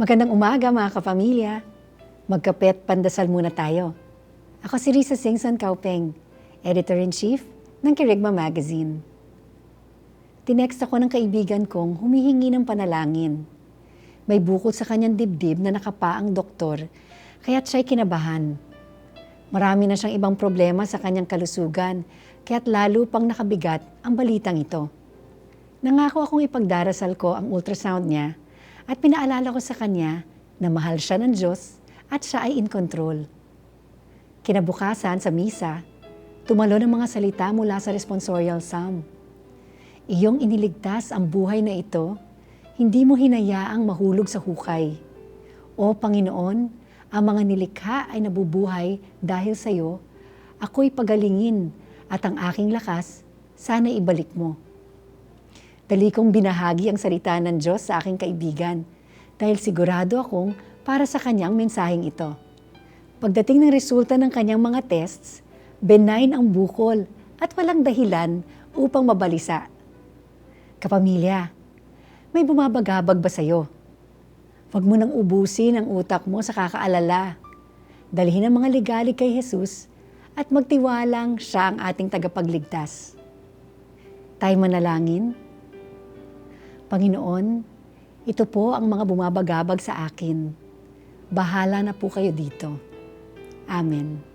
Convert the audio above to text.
Magandang umaga mga kapamilya. Magkapet pandasal muna tayo. Ako si Risa Singson Kaupeng, Editor-in-Chief ng Kirigma Magazine. Tinext ako ng kaibigan kong humihingi ng panalangin. May bukod sa kanyang dibdib na nakapaang doktor, kaya't siya'y kinabahan. Marami na siyang ibang problema sa kanyang kalusugan, kaya't lalo pang nakabigat ang balitang ito. Nangako akong ipagdarasal ko ang ultrasound niya at pinaalala ko sa kanya na mahal siya ng Diyos at siya ay in control. Kinabukasan sa misa, tumalo ng mga salita mula sa responsorial psalm. Iyong iniligtas ang buhay na ito, hindi mo hinayaang mahulog sa hukay. O Panginoon, ang mga nilikha ay nabubuhay dahil sa iyo, ako'y pagalingin at ang aking lakas, sana ibalik mo. Dali kong binahagi ang salita ng Diyos sa aking kaibigan dahil sigurado akong para sa kanyang mensaheng ito. Pagdating ng resulta ng kanyang mga tests, benign ang bukol at walang dahilan upang mabalisa. Kapamilya, may bumabagabag ba sa'yo? Huwag mo nang ubusin ang utak mo sa kakaalala. Dalhin ang mga ligalig kay Jesus at magtiwalang siya ang ating tagapagligtas. Tayo manalangin. Panginoon, ito po ang mga bumabagabag sa akin. Bahala na po kayo dito. Amen.